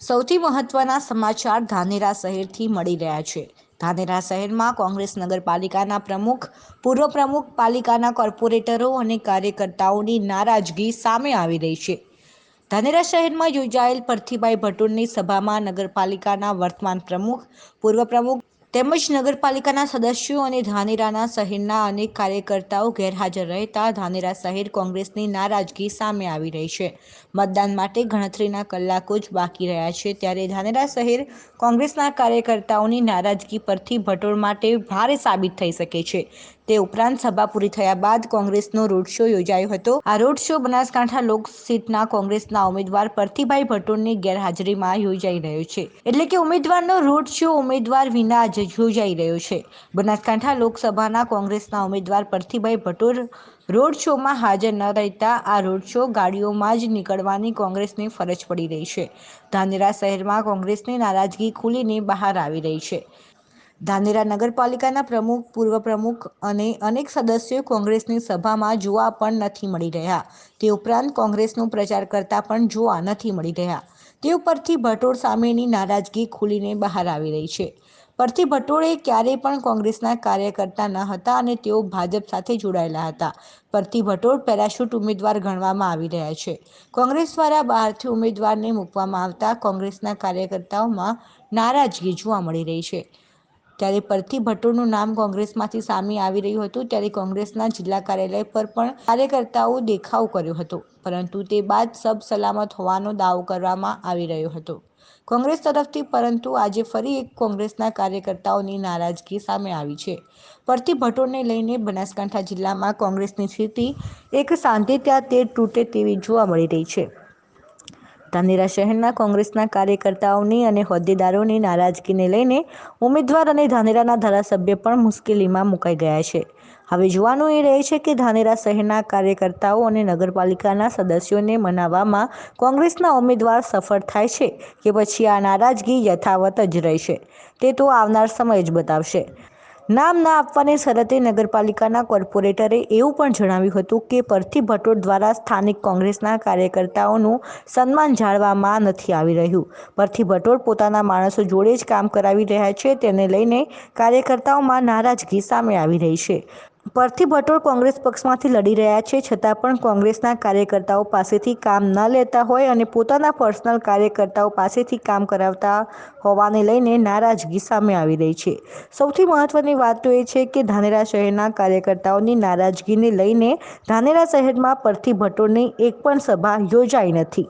સૌથી મહત્વના સમાચાર ધાનેરા શહેરથી મળી રહ્યા છે. ધાનેરા શહેરમાં કોંગ્રેસ નગરપાલિકાના પ્રમુખ, પૂર્વ પ્રમુખ પાલિકાના કોર્પોરેટરો અને કાર્યકર્તાઓની નારાજગી સામે આવી રહી છે. ધાનેરા શહેરમાં યોજાયેલ પરથીભાઈ ભટુરની સભામાં નગરપાલિકાના વર્તમાન પ્રમુખ, પૂર્વ પ્રમુખ તેમજ નગરપાલિકાના સદસ્યો અને ધાનેરાના શહેરના અનેક કાર્યકર્તાઓ ગેરહાજર રહેતા ધાનેરા શહેર કોંગ્રેસની નારાજગી સામે આવી રહી છે. મતદાન માટે ગણતરીના કલાકો જ બાકી રહ્યા છે ત્યારે ધાનેરા શહેર કોંગ્રેસના કાર્યકર્તાઓની નારાજગી પરથી ભટોળ માટે ભારે સાબિત થઈ શકે છે. તે ઉપરાંત સભા પૂરી થયા બાદ કોંગ્રેસનો રોડ શો યોજાયો હતો. આ રોડ શો બનાસકાંઠા લોક સીટના કોંગ્રેસના ઉમેદવાર પરથીભાઈ ભટોળની ગેરહાજરીમાં યોજાઈ રહ્યો છે. એટલે કે ઉમેદવારનો રોડ શો ઉમેદવાર વિના જ યોજાઈ રહ્યો છે. બનાસકાંઠા લોકસભાના કોંગ્રેસના ઉમેદવાર પરથીભાઈ ભટોળ રોડ શોમાં હાજર ન રહેતા આ રોડ શો ગાડીઓમાં જ નીકળવાની કોંગ્રેસની ફરજ પડી રહી છે. ધાનેરા શહેરમાં કોંગ્રેસની નારાજગી ખુલીને બહાર આવી રહી છે. ધાનેરા નગરપાલિકાના પ્રમુખ, પૂર્વ પ્રમુખ અને અનેક સદસ્યો કોંગ્રેસની સભામાં જોવા પણ નથી મળી રહ્યા. તે ઉપરાંત કોંગ્રેસનો પ્રચાર કરતા પણ જોવા નથી મળી રહ્યા. તે ઉપરથી ભટોળ સામેની નારાજગી ખુલીને બહાર આવી રહી છે. પરથી ભટોળે ક્યારેય પણ કોંગ્રેસના કાર્યકર્તા ન હતા અને તેઓ ભાજપ સાથે જોડાયેલા હતા. પરથી ભટોળ પેરાશૂટ ઉમેદવાર ગણવામાં આવી રહ્યા છે. કોંગ્રેસ દ્વારા બહારથી ઉમેદવારને મૂકવામાં આવતા કોંગ્રેસના કાર્યકર્તાઓમાં નારાજગી જોવા મળી રહી છે. ત્યારે પરથી ભટ્ટોનું નામ કોંગ્રેસમાંથી સામે આવી રહ્યું હતું, ત્યારે કોંગ્રેસના જિલ્લા કાર્યાલય પર પણ કાર્યકર્તાઓ દેખાવ કર્યો હતો, પરંતુ તે બાદ સબ સલામત હોવાનો દાવો કરવામાં આવી રહ્યો હતો. કોંગ્રેસ તરફથી પરંતુ આજે ફરી એક કોંગ્રેસના કાર્યકર્તાઓની નારાજગી સામે આવી છે. પરથી ભટ્ટોને લઈને બનાસકાંઠા જિલ્લામાં કોંગ્રેસની સ્થિતિ એક સાંધે ત્યાં તેર તૂટે તેવી જોવા મળી રહી છે. ધાનેરા શહેરના કોંગ્રેસના કાર્યકર્તાઓની અને હોદ્દેદારોની નારાજગીને લઈને ઉમેદવાર અને ધાનેરાના ધારાસભ્ય પણ મુશ્કેલીમાં મુકાઈ ગયા છે. હવે જોવાનું એ રહે છે કે ધાનેરા શહેરના કાર્યકર્તાઓ અને નગરપાલિકાના સદસ્યોને મનાવવામાં કોંગ્રેસના ઉમેદવાર સફળ થાય છે કે પછી આ નારાજગી યથાવત જ રહેશે. તે તો આવનાર સમય જ બતાવશે. નામ ના આપવાની શરતે નગરપાલિકાના કોર્પોરેટરે એવું પણ જણાવ્યું હતું કે પરથી ભટોળ દ્વારા સ્થાનિક કોંગ્રેસના કાર્યકર્તાઓનું સન્માન જાળવામાં નથી આવી રહ્યું. પરથી ભટોળ પોતાના માણસો જોડે જ કામ કરાવી રહ્યા છે, તેને લઈને કાર્યકર્તાઓમાં નારાજગી સામે આવી રહી છે. પરથી ભટોળ કોંગ્રેસ પક્ષમાંથી લડી રહ્યા છે, છતાં પણ કોંગ્રેસના કાર્યકર્તાઓ પાસેથી કામ ન લેતા હોય અને પોતાના પર્સનલ કાર્યકર્તાઓ પાસેથી કામ કરાવતા હોવાને લઈને નારાજગી સામે આવી રહી છે. સૌથી મહત્વની વાત તો એ છે કે ધાનેરા શહેરના કાર્યકર્તાઓની નારાજગીને લઈને ધાનેરા શહેરમાં પરથી ભટોળની એક પણ સભા યોજાઈ નથી.